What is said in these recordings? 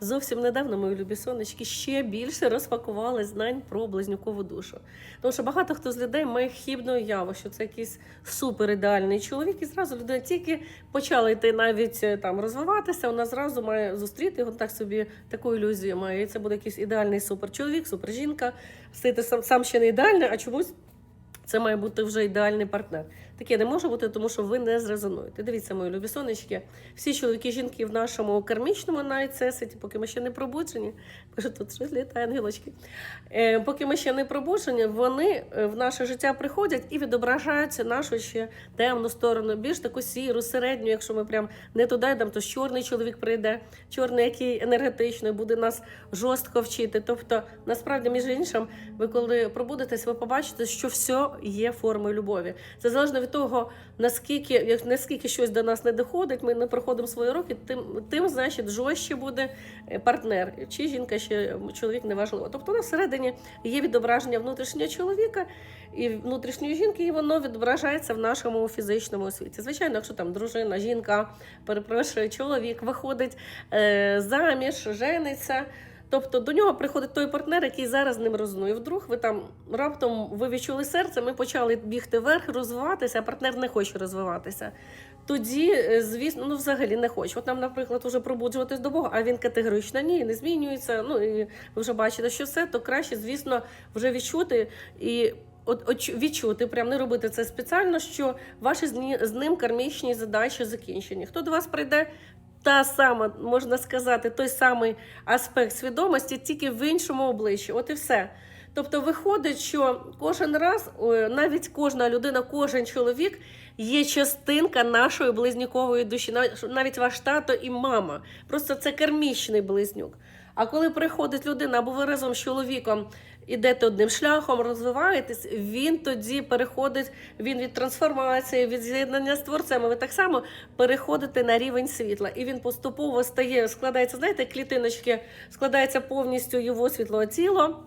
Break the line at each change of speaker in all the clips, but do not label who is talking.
зовсім недавно, мої любі сонечки, ще більше розпакували знань про близнюкову душу. Тому що багато хто з людей має хібну уяву, що це якийсь супер ідеальний чоловік, і зразу людина тільки почала йти навіть е, там розвиватися, вона зразу має зустріти його так собі таку ілюзію має. І це буде якийсь ідеальний супер чоловік, супер жінка. Стати сам, сам ще не ідеальний, а чомусь це має бути вже ідеальний партнер. Таке не може бути, тому що ви не зрезонуєте. Дивіться, мої любі сонечки. Всі чоловіки, жінки в нашому кармічному найцеситі, поки ми ще не пробуджені. Боже, тут щось літає ангелочки. Е, поки ми ще не пробуджені, вони е, в наше життя приходять і відображаються нашу ще темну сторону, більш таку сіру, середню. Якщо ми прям не туди йдемо, то чорний чоловік прийде, чорний, який енергетичний, буде нас жорстко вчити. Тобто, насправді, між іншим, ви коли пробудетесь, ви побачите, що все є формою любові. Це залежно від того, наскільки, наскільки щось до нас не доходить, ми не проходимо свої роки, тим, тим значить, жорстче буде е, партнер, чи жінка, чи чоловік, неважливо. Тобто, на всередині є відображення внутрішнього чоловіка і внутрішньої жінки, і воно відображається в нашому фізичному світі. Звичайно, якщо там дружина, жінка, перепрошую, чоловік виходить е, заміж, жениться. Тобто до нього приходить той партнер, який зараз з ним резонує. Вдруг ви там раптом ви відчули серце, ми почали бігти вверх, розвиватися, а партнер не хоче розвиватися. Тоді, е, звісно, ну взагалі не хоче. От нам, наприклад, уже пробуджуватись до Бога, а він категорично ні, не змінюється. Ну і ви вже бачите, що все, то краще, звісно, вже відчути і. От відчути, прям не робити це спеціально, що ваші з ним кармічні задачі закінчені. Хто до вас прийде, та сама, можна сказати, той самий аспект свідомості, тільки в іншому обличчі. От і все. Тобто виходить, що кожен раз, навіть кожна людина, кожен чоловік є частинка нашої близнюкової душі, навіть ваш тато і мама. Просто це кармічний близнюк. А коли приходить людина, або ви разом з чоловіком ідете одним шляхом, розвиваєтесь, він тоді переходить він від трансформації, від з'єднання з творцем. Ви так само переходите на рівень світла, і він поступово стає, складається, знаєте, клітиночки, складається повністю його світло тіло.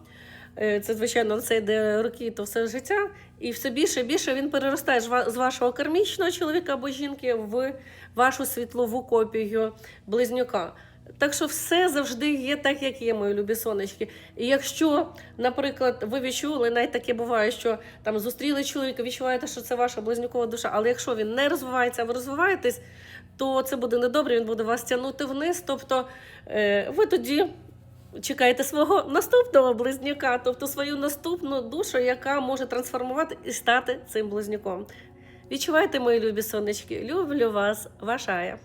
Е, Це, звичайно, це йде роки, то все життя. І все більше і більше він переростає з з вашого кармічного чоловіка або жінки в вашу світлову копію близнюка. Так що все завжди є так, як є, мої любі сонечки. І якщо, наприклад, ви відчули, навіть таке буває, що там зустріли чоловіка, відчуваєте, що це ваша близнюкова душа, але якщо він не розвивається, а ви розвиваєтесь, то це буде недобре, він буде вас тягнути вниз. Тобто е, ви тоді чекаєте свого наступного близнюка, тобто свою наступну душу, яка може трансформувати і стати цим близнюком. Відчувайте, мої любі сонечки, люблю вас, ваша.